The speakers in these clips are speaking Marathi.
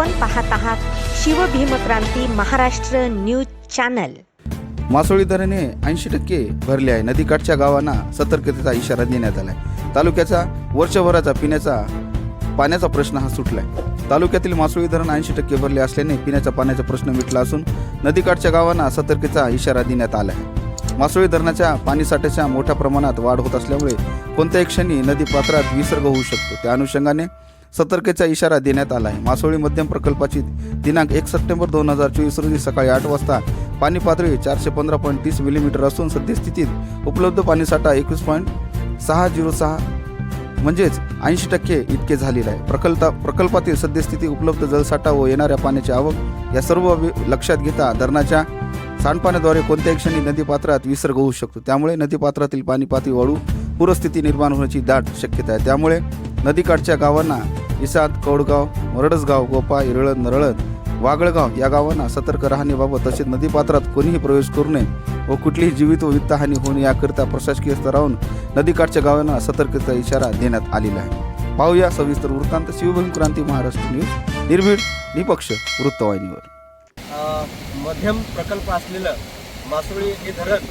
आपण पाहत आहात शिवभीमक्रांती महाराष्ट्र न्यूज चॅनल. मासोळी धरणे ऐंशी टक्के भरले आहे. नदीकाठच्या गावांना सतर्कतेचा इशारा देण्यात आलाय. तालुक्याचा वर्षभराचा पिण्याचा पाण्याचा प्रश्न हा सुटलाय. तालुक्यातील मासोळी धरण ऐंशी टक्के भरले असल्याने पिण्याच्या पाण्याचा प्रश्न मिटला असून नदीकाठच्या गावांना सतर्कतेचा इशारा देण्यात आला आहे मासोळी धरणाच्या पाणीसाठ्याच्या मोठ्या प्रमाणात वाढ होत असल्यामुळे कोणत्याही क्षणी नदी पात्रात विसर्ग होऊ शकतो. त्या अनुषंगाने सतर्कतेचा इशारा देण्यात आला आहे मासोळी मध्यम प्रकल्पाची दिनांक एक सप्टेंबर दोन हजार चोवीस रोजी सकाळी आठ वाजता पाणी पातळी चारशे पंधरा पॉईंट तीस मिलीमीटर असून सद्यस्थितीत उपलब्ध पाणीसाठा एकवीस पॉईंट सहा झिरो सहा म्हणजेच ऐंशी टक्के इतके झालेले आहे. प्रकल्प प्रकल्पातील सद्यस्थिती उपलब्ध जलसाठा व येणाऱ्या पाण्याची आवक या सर्व लक्षात घेता धरणाच्या सांडपाण्याद्वारे कोणत्याही क्षणी नदीपात्रात विसर्ग होऊ शकतो. त्यामुळे नदीपात्रातील पाणी पातळी वाढू पूरस्थिती निर्माण होण्याची दाट शक्यता आहे. त्यामुळे नदीकाठच्या गावांना इसाद कौडगाव मरडसगाव गोपा इरळद नरळद वागळगाव या गावांना सतर्क राहण्याबाबत तसेच नदीपात्रात कोणीही प्रवेश करू नये व कुठलीही जीवित व वित्तहानी होऊ नये याकरिता प्रशासकीय स्तरावरून नदीकाठच्या गावांना सतर्कतेचा इशारा देण्यात आलेला आहे. पाहूया सविस्तर वृत्तांत. शिवभूमी क्रांती महाराष्ट्र न्यूज. निर्भीड निपक्ष वृत्तवाहिनीवर. मध्यम प्रकल्प असलेलं मासोळी हे धरण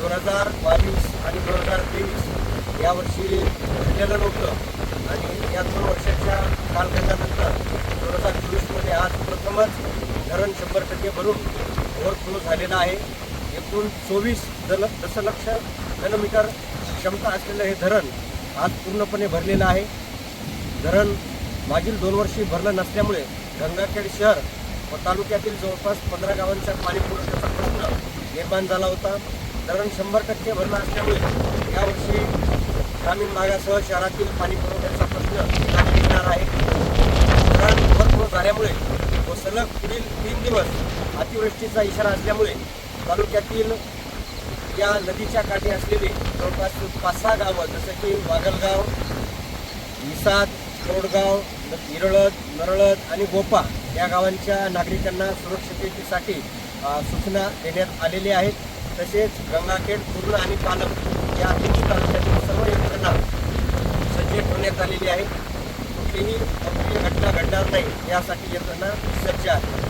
दोन हजार बावीस आणि दोन हजार तेवीस यावर्षी झालेलं नव्हतं. आणि या दोन वर्षाच्या कालखंडानंतर दोन हजार चोवीसमध्ये आज प्रथमच धरण शंभर टक्के भरून ओव्हरफ्लो झालेलं आहे. एकूण चोवीस दल दशलक्ष घनमीटर क्षमता असलेलं हे धरण आज पूर्णपणे भरलेलं आहे. धरण मागील दोन वर्षी भरलं नसल्यामुळे गंगाखेड शहर व तालुक्यातील जवळपास पंधरा गावांच्या पाणी पुरवठ्याचा प्रश्न निर्माण झाला होता. धरण शंभर टक्के भरलं असल्यामुळे यावर्षी ग्रामीण भागासह शहरातील पाणी पुरवठ्याचा प्रश्न निकाली निघणार आहे. धरण भरपूर झाल्यामुळे व सलग पुढील तीन दिवस अतिवृष्टीचा इशारा असल्यामुळे तालुक्यातील या नदीच्या काठी असलेले जवळपास पाच सहा गावं जसं की वागलगाव निसाद कोरडगाव निरळद नरळद आणि गोपा या गावांच्या नागरिकांना सुरक्षिततेसाठी सूचना देण्यात आलेल्या आहेत. तसेच गंगाखेड पूर्ण आणि पालम या तिन्ही तालुक्यातील सर्व यंत्रणा सज्ज ठेवण्यात आलेली नाही यासाठी यंत्रणा सज्ज आहे.